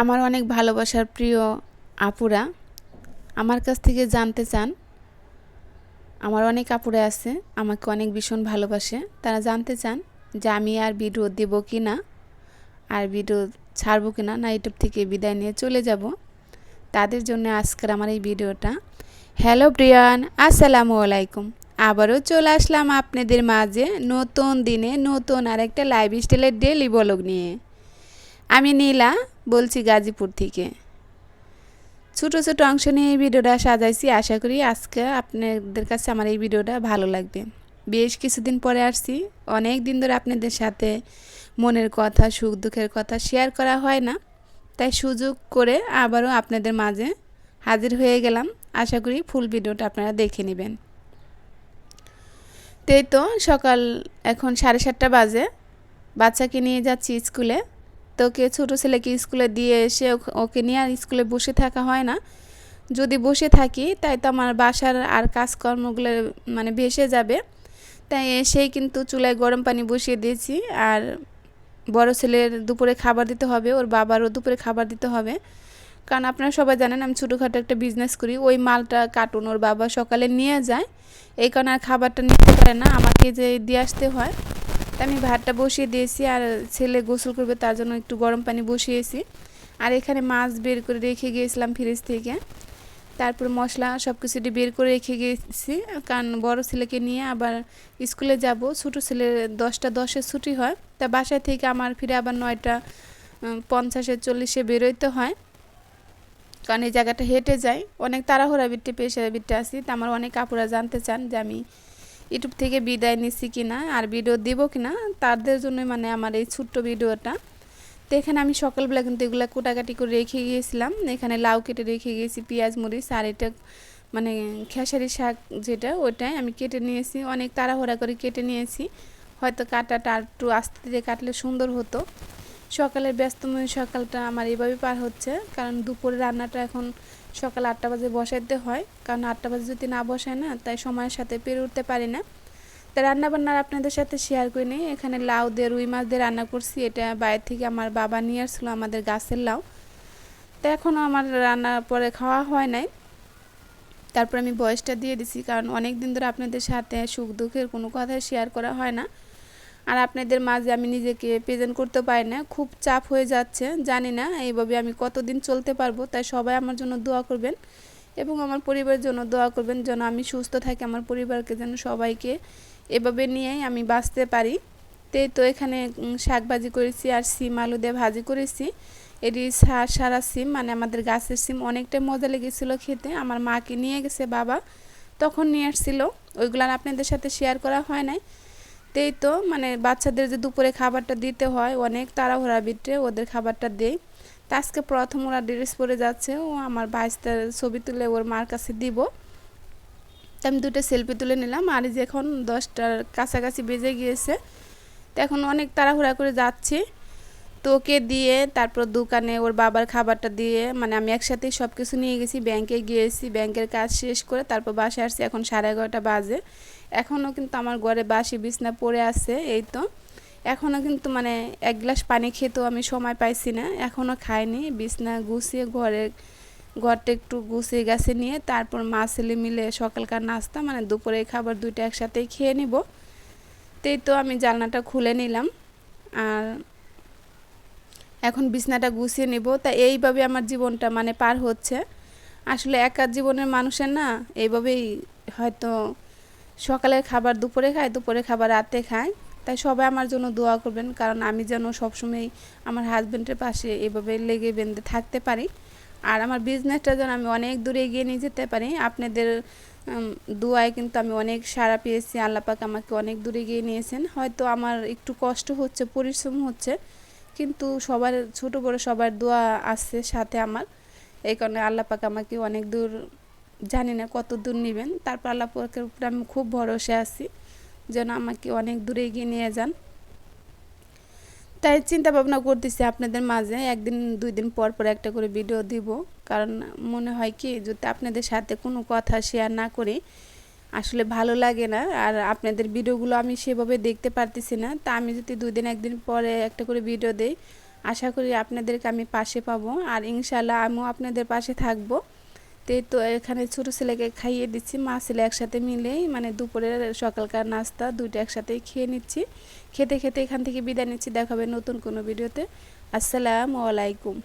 আমার অনেক ভালোবাসার প্রিয় আপুরা, আমার কাছ থেকে জানতে চান, আমার অনেক আপুরা আছে, আমাকে অনেক ভীষণ ভালোবাসে, তারা জানতে চান যে আমি আর ভিডিও দেব কি না, আর ভিডিও ছাড়বো কি না না ইউটিউব থেকে বিদায় নিয়ে চলে যাব। তাদের জন্য আজকের আমার এই ভিডিওটা। হ্যালো প্রিয়ান আসসালামু আলাইকুম। আবারও চলে আসলাম আপনাদের মাঝে নতুন দিনে নতুন আরেকটা লাইভ স্টাইলের ডেলি ব্লগ নিয়ে। আমি নীলা বলছি গাজীপুর থেকে। ছোটো ছোটো অংশ নিয়ে এই ভিডিওটা সাজাইছি। আশা করি আজকে আপনাদের কাছে আমার এই ভিডিওটা ভালো লাগবে। বেশ কিছুদিন পরে আসছি। অনেক দিন ধরে আপনাদের সাথে মনের কথা, সুখ, দুঃখের কথা শেয়ার করা হয় না। তাই সুযোগ করে আবারও আপনাদের মাঝে হাজির হয়ে গেলাম। আশা করি ফুল ভিডিওটা আপনারা দেখে নেবেন। তাই তো সকাল এখন সাড়ে সাতটা বাজে। বাচ্চাকে নিয়ে যাচ্ছি স্কুলে। তো ওকে ছোটো ছেলেকে স্কুলে দিয়ে এসে ওকে নিয়ে আর স্কুলে বসে থাকা হয় না। যদি বসে থাকি, তাই তো আমার বাসার আর কাজকর্মগুলো মানে ভেসে যাবে। তাই এসেই কিন্তু চুলায় গরম পানি বসিয়ে দিয়েছি। আর বড় ছেলের দুপুরে খাবার দিতে হবে, ওর বাবারও দুপুরে খাবার দিতে হবে। কারণ আপনারা সবাই জানেন, আমি ছোটোখাটো একটা বিজনেস করি। ওই মালটা কার্টুন ওর বাবা সকালে নিয়ে যায়। এই কারণে আর খাবারটা নিতে পারে না। আমাকে যে দিয়ে আসতে হয়। আমি ভাতটা বসিয়ে দিয়েছি আর ছেলে গোসল করবে তার জন্য একটু গরম পানি বসিয়েছি। আর এখানে মাছ বের করে রেখে গিয়েছিলাম ফ্রিজ থেকে। তারপর মশলা সব কিছুটি বের করে রেখে গিয়েছি। কারণ বড় ছেলেকে নিয়ে আবার স্কুলে যাব, ছোটো ছেলে দশটা দশে ছুটি হয়। তা বাসায় থেকে আমার ফিরে আবার নয়টা পঞ্চাশে, চল্লিশে বেরোইতে হয়। কারণ এই জায়গাটা হেঁটে যাই। অনেক তাড়াহুড়া বিট্টে পেশা বিট্টে আসি তা আমার অনেক কাপড়া জানতে চান যে আমি ইউটিউব থেকে বিদায় নিচ্ছি কি না, আর ভিডিও দেব কি না, তাদের জন্য মানে আমার এই ছোট্ট ভিডিওটা তো এখানে আমি সকালবেলা কিন্তু এগুলো কোটাকাটি করে রেখে গিয়েছিলাম। এখানে লাউ কেটে রেখে গিয়েছি, পেঁয়াজ, মরিচ, আর এটা মানে খেসারি শাক যেটা, ওটাই আমি কেটে নিয়েছি। অনেক তাড়াহুড়া করে কেটে নিয়েছি। হয়তো কাটাটা একটু আস্তে দিয়ে কাটলে সুন্দর হতো। সকালের ব্যস্তময় সকালটা আমার এভাবে পার হচ্ছে। কারণ দুপুরে রান্নাটা এখন সকাল আটটা বাজে বসাইতে হয়। কারণ আটটা বাজে যদি না বসায় না, তাই সময়ের সাথে পেরে উঠতে পারি না। তা রান্নাবান্নার আপনাদের সাথে শেয়ার করে নিই। এখানে লাউ দিয়ে, রুই মাছ দিয়ে রান্না করছি। এটা বাইরে থেকে আমার বাবা নিয়ে আসছিল আমাদের গাছের লাউ। তা এখনও আমার রান্নার পরে খাওয়া হয় নাই। তারপর আমি বয়সটা দিয়ে দিছি। কারণ অনেক দিন ধরে আপনাদের সাথে সুখ দুঃখের কোনো কথাই শেয়ার করা হয় না। আর আপনাদের মাঝে আমি নিজেকে প্রেজেন্ট করতে পারি না, খুব চাপ হয়ে যাচ্ছে, জানি না এইভাবে আমি কতদিন চলতে পারব, তাই সবাই আমার জন্য দোয়া করবেন এবং আমার পরিবারের জন্য দোয়া করবেন যেন আমি সুস্থ থাকি, আমার পরিবারকে যেন সবাইকে এভাবে নিয়েই আমি বাঁচতে পারি। তে তো এখানে শাক ভাজি করেছি আর সিম, আলু দিয়ে ভাজি করেছি। এটি সারা সিম মানে আমাদের গাছের সিম অনেকটাই মজা লেগেছিলো খেতে। আমার মাকে নিয়ে গেছে বাবা, তখন নিয়ে আসছিল। ওইগুলো আপনাদের সাথে শেয়ার করা হয় নাই। তেই তো মানে বাচ্চাদের যে দুপুরে খাবারটা দিতে হয়, অনেক তাড়াহুড়া বিটে ওদের খাবারটা দেই। তা আজকে প্রথম ওরা ড্রেস পরে যাচ্ছে, ও আমার বাইশটার ছবি তুলে ওর মার কাছে দিব। তো আমি দুটো সেলফি তুলে নিলাম, আর যে এখন দশটার কাছাকাছি বেজে গিয়েছে, তো এখন অনেক তাড়াহুড়া করে যাচ্ছি। তো ওকে দিয়ে তারপর দোকানে ওর বাবার খাবারটা দিয়ে মানে আমি একসাথেই সব কিছু নিয়ে গেছি ব্যাংকে গিয়েছি ব্যাংকের কাজ শেষ করে তারপর বাসায় আসছি, এখন সাড়ে এগারোটা বাজে। এখনও কিন্তু আমার ঘরে বাসি বিছনা পড়ে আছে, এই তো। এখনও কিন্তু মানে এক গ্লাস পানি খেতেও আমি সময় পাইছি না, এখনও খাইনি। বিছনা গুছিয়ে ঘরে, ঘরটা একটু গুছিয়ে গেছে নিয়ে তারপর মা ছেলে মিলে সকালকার নাস্তা মানে দুপুরে খাবার দুইটা একসাথেই খেয়ে নিব। তেই তো আমি জানলাটা খুলে নিলাম। আর এখন বিছনাটা গুছিয়ে নেব। তা এইভাবে আমার জীবনটা মানে পার হচ্ছে। আসলে একা জীবনের মানুষের না, এইভাবেই হয়তো সকালের খাবার দুপুরে খায়, দুপুরে খাবার রাতে খায়। তাই সবাই আমার জন্য দোয়া করবেন, কারণ আমি যেন সবসময় আমার হাজব্যান্ডের পাশে এভাবে লেগে বেঁধে থাকতে পারি। আর আমার বিজনেসটা যেন আমি অনেক দূরে এগিয়ে নিয়ে যেতে পারি। আপনাদের দোয়ায় কিন্তু আমি অনেক সাড়া পেয়েছি। আল্লাপাক আমাকে অনেক দূরে এগিয়ে নিয়েছেন। হয়তো আমার একটু কষ্ট হচ্ছে, পরিশ্রম হচ্ছে। কিন্তু সবার ছোট বড় সবার দোয়া আছে সাথে আমার। এই কারণে আল্লাপাক আমাকে অনেক দূর, জানি না কত দূর নেবেন। তারপর আল্লাহ পাকের উপরে আমি খুব ভরসা আছি যেন আমাকে অনেক দূরে এগিয়ে নিয়ে যান। তাই চিন্তা ভাবনা করতেছি আপনাদের মাঝে একদিন, দুই দিন পর পর একটা করে ভিডিও দিব। কারণ মনে হয় কি, যদি আপনাদের সাথে কোনো কথা শেয়ার না করি আসলে ভালো লাগে না। আর আপনাদের ভিডিওগুলো আমি সেভাবে দেখতে পারতেছি না। তা আমি যদি দুই দিন একদিন পরে একটা করে ভিডিও দেই, আশা করি আপনাদেরকে আমি পাশে পাবো। আর ইনশাল্লাহ আমিও আপনাদের পাশে থাকব। তো তো এখানে ছোটো ছেলেকে খাইয়ে দিচ্ছি। মা, ছেলে একসাথে মিলেই মানে দুপুরের সকালকার নাস্তা দুইটা একসাথেই খেয়ে নিচ্ছি। খেতে খেতে এখান থেকে বিদায় নিচ্ছি। দেখাবে নতুন কোনো ভিডিওতে। আসসালামু আলাইকুম।